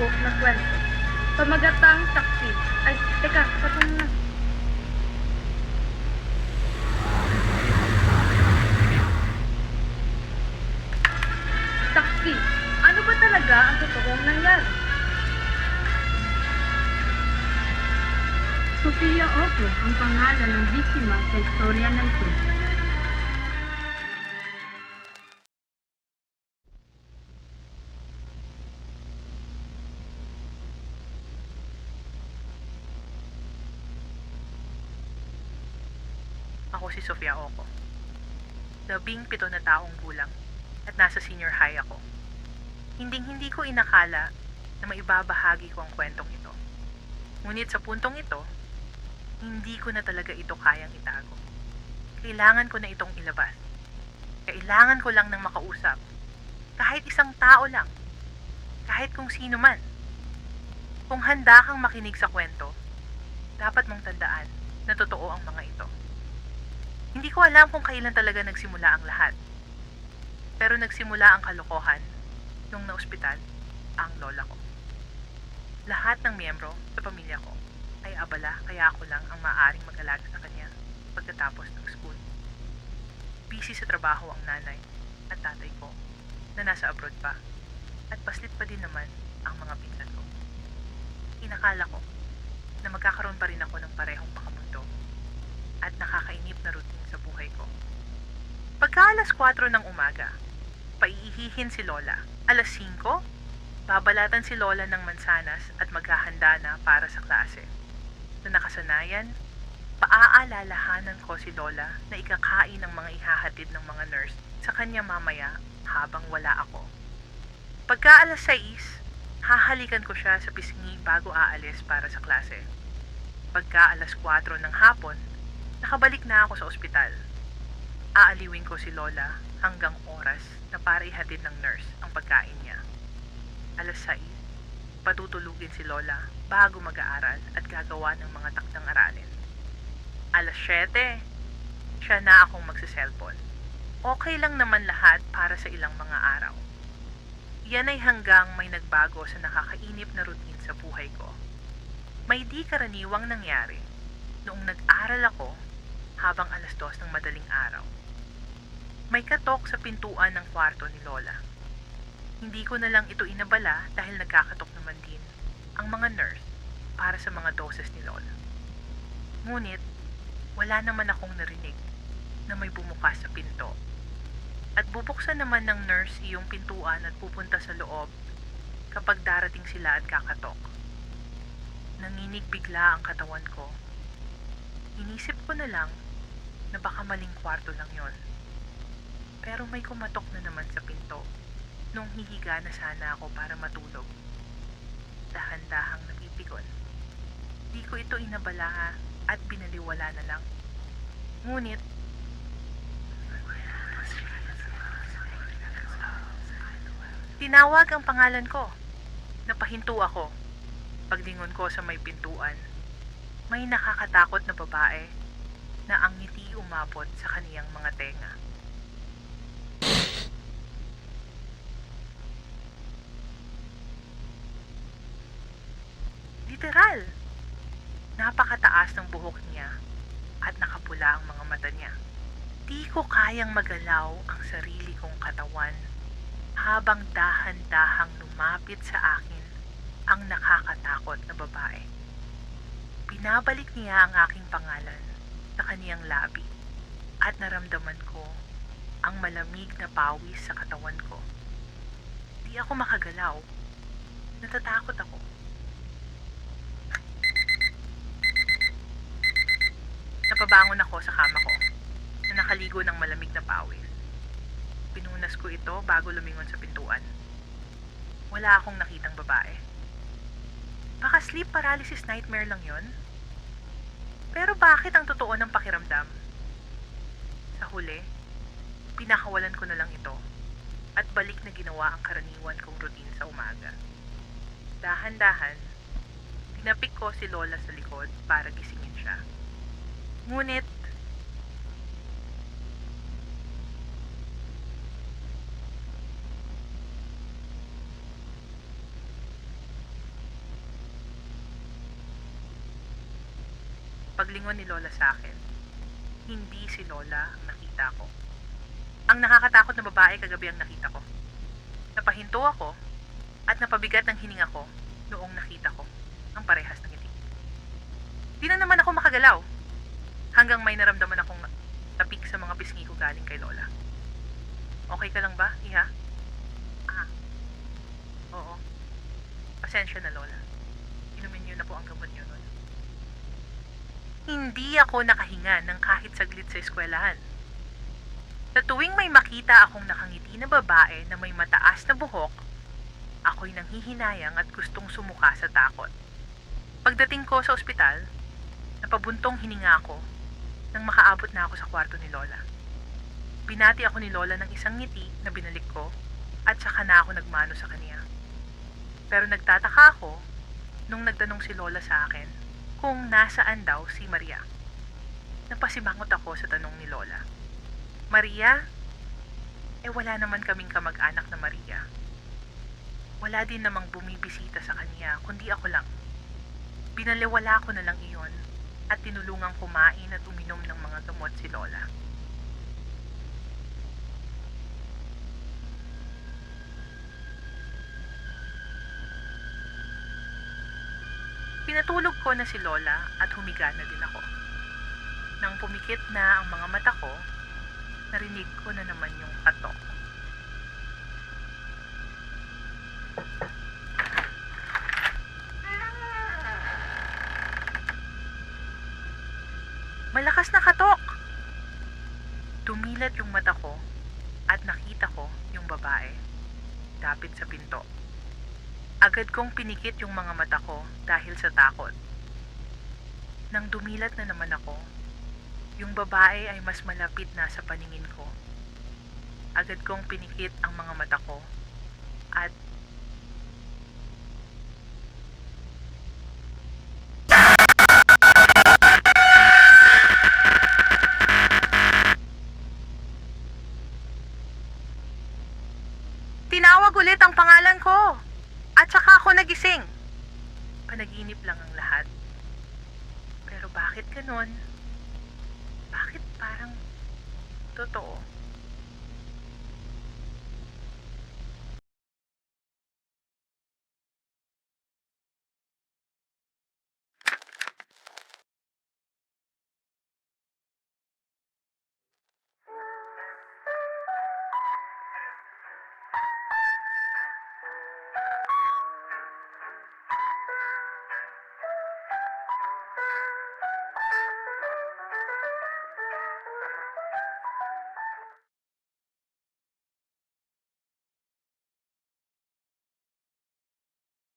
Ito na kwento. Pamagatang saksi. Ay, teka, patong na. Saksi, ano ba talaga ang totoong nangyari? Sofia Opo ang pangalan ng biktima sa istorya na ito. Si Sofia Oco. Labing pito na taong gulang at nasa senior high ako. Hinding hindi ko inakala na maibabahagi ko ang kwentong ito. Ngunit sa puntong ito, hindi ko na talaga ito kayang itago. Kailangan ko na itong ilabas. Kailangan ko lang ng makausap. Kahit isang tao lang. Kahit kung sino man. Kung handa kang makinig sa kwento, dapat mong tandaan na totoo ang mga ito. Hindi ko alam kung kailan talaga nagsimula ang lahat. Pero nagsimula ang kalokohan nung naospital ang lola ko. Lahat ng miyembro sa pamilya ko ay abala kaya ako lang ang maaring mag-alaga sa kanya pagkatapos ng school. Busy sa trabaho ang nanay at tatay ko na nasa abroad pa at paslit pa din naman ang mga pinsan ko. Inakala ko na magkakaroon pa rin ako ng parehong pakamundo at nakakainip na routine. Pagka alas 4 ng umaga, paiihihin si Lola. Alas 5, babalatan si Lola ng mansanas at maghahanda na para sa klase. Na nakasanayan, paaalalahanan ko si Lola na ikakain ng mga ihahatid ng mga nurse sa kanya mamaya habang wala ako. Pagka alas 6, hahalikan ko siya sa pisngi bago aalis para sa klase. Pagka alas 4 ng hapon, nakabalik na ako sa ospital. Aaliwin ko si Lola hanggang oras na para ihatid ng nurse ang pagkain niya. Alas 6, patutulugin si Lola bago mag-aaral at gagawa ng mga takdang aralin. Alas 7, siya na akong magsiselfon. Okay lang naman lahat para sa ilang mga araw. Yan ay hanggang may nagbago sa nakakainip na routine sa buhay ko. May di karaniwang nangyari noong nag-aral ako habang alas dos ng madaling araw. May katok sa pintuan ng kwarto ni Lola. Hindi ko na lang ito inabala dahil nagkakatok naman din ang mga nurse para sa mga doses ni Lola. Ngunit, wala naman akong narinig na may bumukas sa pinto. At bubuksan naman ng nurse iyong pintuan at pupunta sa loob kapag darating sila at kakatok. Nanginig bigla ang katawan ko. Inisip ko na lang na baka maling kwarto lang yon. Pero may kumatok na naman sa pinto nung hihiga na sana ako para matulog. Dahan-dahang napipigon. Di ko ito inabala at binaliwala na lang. Ngunit, tinawag ang pangalan ko. Napahinto ako. Paglingon ko sa may pintuan, may nakakatakot na babae na ang ngiti umabot sa kaniyang mga tenga. Literal! Napakataas ng buhok niya at nakapula ang mga mata niya. Di ko kayang magalaw ang sarili kong katawan habang dahan-dahang lumapit sa akin ang nakakatakot na babae. Binabalik niya ang aking pangalan sa kaniyang labi at naramdaman ko ang malamig na pawis sa katawan ko. Di ako makagalaw. Natatakot ako. Napabangon ako sa kama ko na nakaligo ng malamig na pawis. Pinunas ko ito bago lumingon sa pintuan. Wala akong nakitang babae. Baka sleep paralysis nightmare lang yon. Pero bakit ang totoo ng pakiramdam? Sa huli, pinakawalan ko na lang ito at balik na ginawa ang karaniwan kong routine sa umaga. Dahan-dahan, tinapik ko si Lola sa likod para gisingin siya. Ngunit, paglingon ni Lola sa akin. Hindi si Lola ang nakita ko. Ang nakakatakot na babae kagabi ang nakita ko. Napahinto ako at napabigat ang hininga ko noong nakita ko ang parehas ng ngiti. Di na naman ako makagalaw hanggang may naramdaman akong tapik sa mga pisngi ko galing kay Lola. Okay ka lang ba, Iha? Ah. Oo. Pasensya na, Lola. Hindi ako nakahinga ng kahit saglit sa eskwelahan. Sa tuwing may makita akong nakangiti na babae na may mataas na buhok, ako'y nanghihinayang at gustong sumuka sa takot. Pagdating ko sa ospital, napabuntong hininga ako nang makaabot na ako sa kwarto ni Lola. Binati ako ni Lola ng isang ngiti na binalik ko at saka na ako nagmano sa kanya. Pero nagtataka ako nung nagtanong si Lola sa akin kung nasaan daw si Maria. Napasimangot ako sa tanong ni Lola. Maria? Eh wala naman kaming kamag-anak na Maria. Wala din namang bumibisita sa kanya, kundi ako lang. Binaliwala ko na lang iyon at tinulungang kumain at uminom ng mga gamot si Lola. Pinatulog ko na si Lola at humiga na din ako. Nang pumikit na ang mga mata ko, narinig ko na naman yung katok. Malakas na katok! Tumilat yung mata ko at nakita ko yung babae. Dapit sa pinto. Agad kong pinikit yung mga mata ko dahil sa takot. Nang dumilat na naman ako, yung babae ay mas malapit na sa paningin ko. Agad kong pinikit ang mga mata ko at Tinawag ulit ang pangalan ko. At saka ako nagising. Panaginip lang ang lahat. Pero bakit ganun? Bakit parang totoo? Thank you.